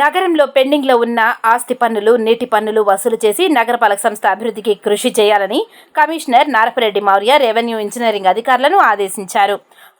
నగరంలో పెండింగ్లో ఉన్న ఆస్తి పన్నులు నీటి పన్నులు వసూలు చేసి నగరపాలక సంస్థ అభివృద్ధికి కృషి చేయాలని commissioner Narapareddy Maurya revenue engineering అధికారులను ఆదేశించారు.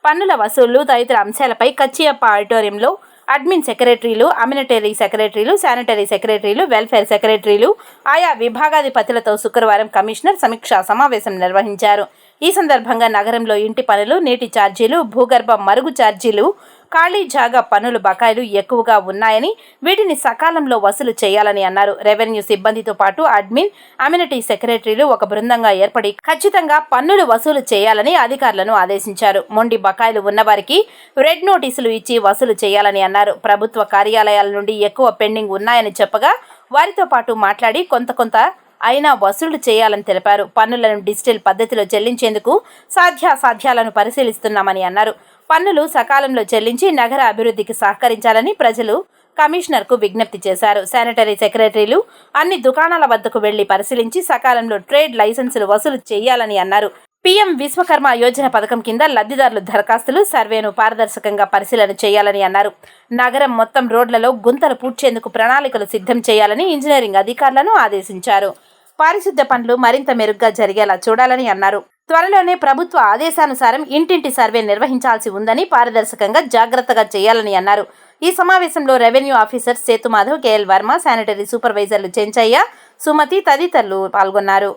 పన్నుల వసూళ్ళు తదితర అంశాలపై కచ్చియప్ప ఆడిటోరియంలో అడ్మిన్ సెక్రటరీలు అమినిటరీ సెక్రటరీలు శానిటరీ సెక్రటరీలు వెల్ఫేర్ సెక్రటరీలు ఆయా విభాగాధిపతులతో శుక్రవారం కమిషనర్ సమీక్షా సమావేశం నిర్వహించారు. ఈ సందర్భంగా నగరంలో ఇంటి పనులు నీటి ఛార్జీలు భూగర్భ మరుగు ఛార్జీలు ఖాళీ జాగా పనులు బకాయిలు ఎక్కువగా ఉన్నాయని వీటిని సకాలంలో వసూలు చేయాలని అన్నారు. రెవెన్యూ సిబ్బందితో పాటు అడ్మిన్ అమ్యూనిటీ సెక్రటరీలు ఒక బృందంగా ఏర్పడి ఖచ్చితంగా పన్నులు వసూలు చేయాలని అధికారులను ఆదేశించారు. మొండి బకాయిలు ఉన్నవారికి రెడ్ నోటీసులు ఇచ్చి వసూలు చేయాలని అన్నారు. ప్రభుత్వ కార్యాలయాల నుండి ఎక్కువ పెండింగ్ ఉన్నాయని చెప్పగా వారితో పాటు మాట్లాడి కొంత కొంత అయినా వసూలు చేయాలని తెలిపారు. పన్నులను డిజిటల్ పద్ధతిలో చెల్లించేందుకు సాధ్యాసాధ్యాలను పరిశీలిస్తున్నామని అన్నారు. పన్నులు సకాలంలో చెల్లించి నగర అభివృద్ధికి సహకరించాలని ప్రజలు కమిషనర్కు విజ్ఞప్తి చేశారు. శానిటరీ సెక్రటరీలు అన్ని దుకాణాల వద్దకు వెళ్ళి పరిశీలించి సకాలంలో ట్రేడ్ లైసెన్సులు వసూలు చేయాలని అన్నారు. పీఎం విశ్వకర్మ యోజన పథకం కింద లబ్ధిదారులు దరఖాస్తులు సర్వేను పారదర్శకంగా పరిశీలన చేయాలని అన్నారు. నగరం మొత్తం రోడ్లలో గుంతలు పూడ్చేందుకు ప్రణాళికలు సిద్ధం చేయాలని ఇంజనీరింగ్ అధికారులను ఆదేశించారు. పారిశుద్ధ్య పనులు మరింత మెరుగ్గా జరిగేలా చూడాలని అన్నారు. త్వరలోనే ప్రభుత్వ ఆదేశానుసారం ఇంటింటి సర్వే నిర్వహించాల్సి ఉందని పారదర్శకంగా జాగ్రత్తగా చేయాలని అన్నారు. ఈ సమావేశంలో revenue officer Sethumadhav KL Varma sanitary సూపర్వైజర్లు Chenchaiah Sumathi తదితరులు పాల్గొన్నారు.